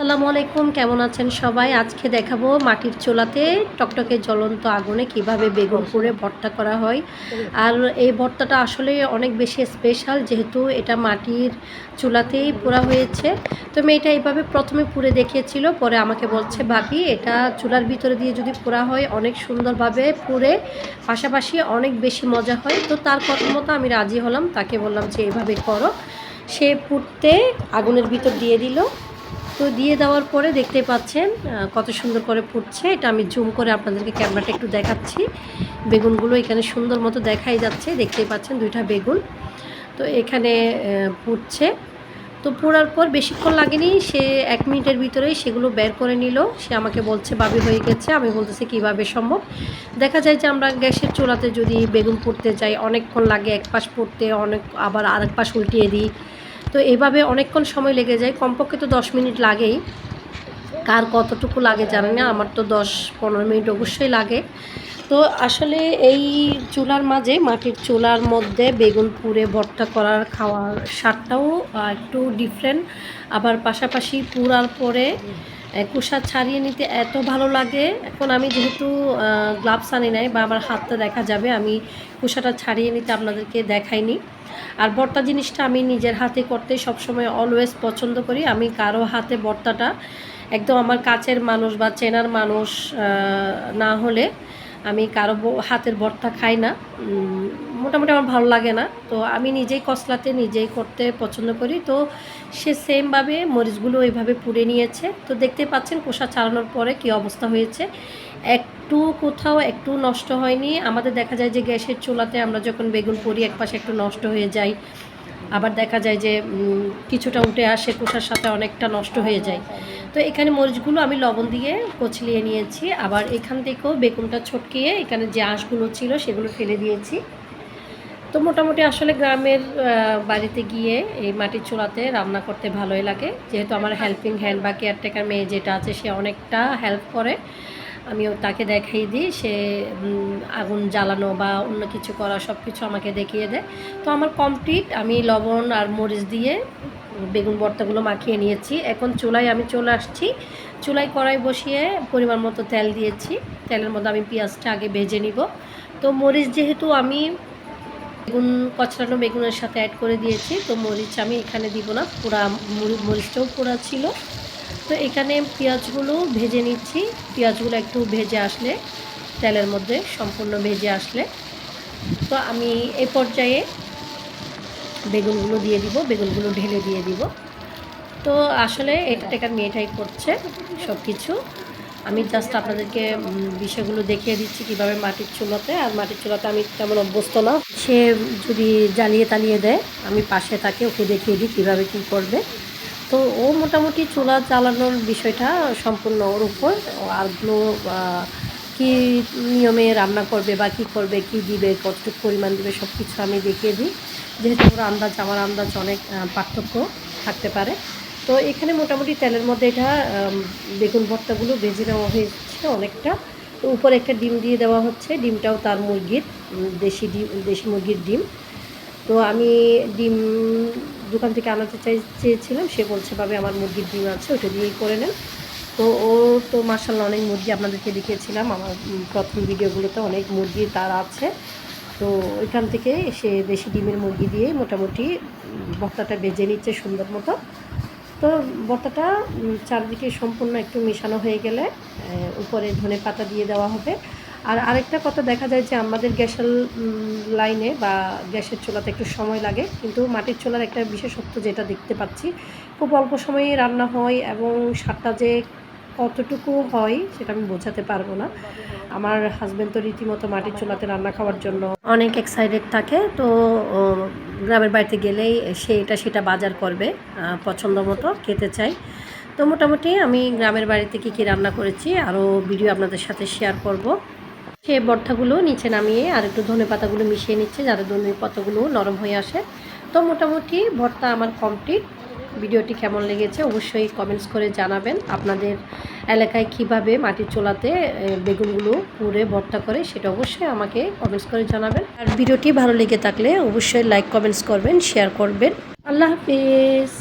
আসসালামু আলাইকুম, কেমন আছেন সবাই? আজকে দেখাবো মাটির চুলাতে টকটকে জ্বলন্ত আগুনে কীভাবে বেগুন পুড়ে ভর্তা করা হয়। আর এই ভর্তাটা আসলে অনেক বেশি স্পেশাল, যেহেতু এটা মাটির চুলাতেই পোড়া হয়েছে। তো মেয়েটা এইভাবে প্রথমে পুড়ে দেখিয়েছিল, পরে আমাকে বলছে, ভাবি, এটা চুলার ভিতরে দিয়ে যদি পোড়া হয়, অনেক সুন্দরভাবে পুড়ে, পাশাপাশি অনেক বেশি মজা হয়। তো তার কথা মতো আমি রাজি হলাম, তাকে বললাম যে, এভাবে করো। সে পুড়তে আগুনের ভিতর দিয়ে দিল। তো দিয়ে দেওয়ার পরে দেখতে পাচ্ছেন কত সুন্দর করে ফুটছে। এটা আমি জুম করে আপনাদেরকে ক্যামেরাটা একটু দেখাচ্ছি। বেগুনগুলো এখানে সুন্দর মতো দেখাই যাচ্ছে। দেখতেই পাচ্ছেন দুইটা বেগুন। তো এখানে ফুটছে। তো পোড়ার পর বেশিক্ষণ লাগেনি। সে এক মিনিটের ভিতরেই সেগুলো বের করে নিল। সে আমাকে বলছে, বাবি হয়ে গেছে। আমি বলতেছি, কীভাবে সম্ভব? দেখা যায় যে আমরা গ্যাসের চুলাতে যদি বেগুন পুড়তে যাই, অনেকক্ষণ লাগে এক পাশ পুড়তে অনেক আবার আরেক পাশ উল্টিয়ে দিই। তো এভাবে অনেকক্ষণ সময় লেগে যায়। কমপক্ষে তো দশ মিনিট লাগেই। কার কতটুকু লাগে জানি না, আমার তো দশ পনেরো মিনিট অবশ্যই লাগে। তো আসলে এই চুলার মাঝে, মাটির চুলার মধ্যে বেগুন পুড়ে ভর্তা করার খাওয়ার স্বাদটাও একটু ডিফারেন্ট আবার পাশাপাশি পুরার পরে কুসা ছাড়িয়ে নিতে এত ভালো লাগে। এখন আমি যেহেতু গ্লাভস আনি নাই, বা আমার হাতটা দেখা যাবে, আমি কুসাটা ছাড়িয়ে নিতে আপনাদেরকে দেখাইনি। আর ভর্তা জিনিসটা আমি নিজের হাতে করতে সবসময় অলওয়েজ পছন্দ করি। আমি কারও হাতে বর্তাটা একদম আমার কাছের মানুষ বা চেনার মানুষ না হলে আমি কারও হাতের বর্তা খাই না। মোটামুটি আমার ভালো লাগে না। তো আমি নিজেই কসলাতে নিজেই করতে পছন্দ করি। তো সে সেমভাবে মরিচগুলো ওইভাবে পুড়ে নিয়েছে। তো দেখতে পাচ্ছেন কোষা চালানোর পরে কি অবস্থা হয়েছে। একটু কোথাও একটু নষ্ট হয়নি। আমাদের দেখা যায় যে গ্যাসের চুলাতে আমরা যখন বেগুন পুড়ি এক পাশে একটু নষ্ট হয়ে যায়। আবার দেখা যায় যে কিছুটা উঠে আসে কোষার সাথে অনেকটা নষ্ট হয়ে যায়। তো এখানে মরিচগুলো আমি লবণ দিয়ে কচলিয়ে নিয়েছি। আবার এখান থেকেও বেগুনটা ছটকিয়ে এখানে যে আঁশগুলো ছিল সেগুলো ফেলে দিয়েছি। তো মোটামুটি আসলে গ্রামের বাড়িতে গিয়ে এই মাটির চুলাতে রান্না করতে ভালোই লাগে। যেহেতু আমার হেল্পিং হ্যান্ড বা কেয়ারটেকার মেয়ে যেটা আছে, সে অনেকটা হেল্প করে। আমিও তাকে দেখাই দিই, সে আগুন জ্বালানো বা অন্য কিছু করা সব কিছু আমাকে দেখিয়ে দেয়। তো আমার কমপ্লিট আমি লবণ আর মরিচ দিয়ে বেগুন ভর্তাগুলো মাখিয়ে নিয়েছি। এখন চুলায় আমি চলে আসছি। চুলায় কড়াই বসিয়ে পরিমাণ মতো তেল দিয়েছি। তেলের মধ্যে আমি পেঁয়াজটা আগে ভেজে নিব। তো মরিচ যেহেতু আমি বেগুন কচলানো বেগুনের সাথে অ্যাড করে দিয়েছি। তো মরিচ আমি এখানে দিব না মরি- মরিচটাও পোড়া ছিল। তো এখানে পেঁয়াজগুলো ভেজে নিচ্ছি। পেঁয়াজগুলো একটু ভেজে আসলে, তেলের মধ্যে সম্পূর্ণ ভেজে আসলে। তো আমি এই পর্যায়ে বেগুনগুলো দিয়ে দিব, বেগুনগুলো ঢেলে দিয়ে দিব। তো আসলে এটা টেকার মেয়েটাই করছে সব কিছু আমি জাস্ট আপনাদেরকে বিষয়গুলো দেখিয়ে দিচ্ছি কীভাবে মাটির চুলাতে, আর মাটির চুলাতে আমি তেমন অভ্যস্ত না। সে যদি জ্বালিয়ে তালিয়ে দেয়, আমি পাশে তাকে ওকে দেখিয়ে দিই কীভাবে কী করবে। তো ও মোটামুটি চুলা চালানোর বিষয়টা সম্পূর্ণ ওর উপর। আরগুলো কী নিয়মে রান্না করবে বা কী করবে, কী দিবে, কতটুকু পরিমাণ দেবে সব কিছু আমি দেখিয়ে দিই। যেহেতু ওর আন্দাজ, আমার আন্দাজ অনেক পার্থক্য থাকতে পারে। তো এখানে মোটামুটি তেলের মধ্যে এটা বেগুন ভর্তাগুলো ভেজে নেওয়া হয়েছে অনেকটা। তো উপরে একটা ডিম দিয়ে দেওয়া হচ্ছে। ডিমটাও তার মুরগির দেশি ডিম দেশি মুরগির ডিম। তো আমি ডিম দোকান থেকে আনাতে চাই চেয়েছিলাম সে বলছে ভাবে আমার মুরগির ডিম আছে ওটা দিয়েই করে নেন। তো ও তো মার্শাল্লাহ অনেক মুরগি আপনাদেরকে দেখিয়েছিলাম। আমার প্রথম ভিডিওগুলোতে অনেক মুরগি তার আছে। তো ওইখান থেকে সে দেশি ডিমের মুরগি দিয়ে মোটামুটি উম, ভর্তাটা বেজে নিচ্ছে সুন্দর মতো। তো ভর্তাটা চারদিকে সম্পূর্ণ একটু মেশানো হয়ে গেলে উপরে ধনে পাতা দিয়ে দেওয়া হবে। আর আরেকটা কথা দেখা যায় যে আমাদের গ্যাসের লাইনে বা গ্যাসের চুলাতে একটু সময় লাগে, কিন্তু মাটির চুলার একটা বিশেষত্ব যেটা দেখতে পাচ্ছি, খুব অল্প সময়ে রান্না হয় এবং স্বাদটা যে কতটুকু হয় সেটা আমি বোঝাতে পারব না। আমার হাজব্যান্ড তো রীতিমতো মাটির চুলাতে রান্না খাওয়ার জন্য অনেক এক্সাইটেড থাকে। তো গ্রামের বাড়িতে গেলেই সে এটা সেটা বাজার করবে পছন্দ মতো খেতে চাই তো মোটামুটি আমি গ্রামের বাড়িতে কী কী রান্না করেছি আরও ভিডিও আপনাদের সাথে শেয়ার করব। সে ভর্তাগুলো নিচে নামিয়ে আর একটু ধনে পাতাগুলো মিশিয়ে নিচ্ছে, যাতে ধনে পাতাগুলো নরম হয়ে আসে। তো মোটামুটি ভর্তা আমার কমপ্লিট ভিডিওটি কেমন লেগেছে অবশ্যই কমেন্টস করে জানাবেন। আপনাদের এলাকায় কীভাবে মাটির চোলাতে বেগুনগুলো পুড়ে, ভর্তা করে সেটা অবশ্যই আমাকে কমেন্টস করে জানাবেন। আর ভিডিওটি ভালো লেগে থাকলে অবশ্যই লাইক কমেন্টস করবেন শেয়ার করবেন। আল্লাহ হাফিজ।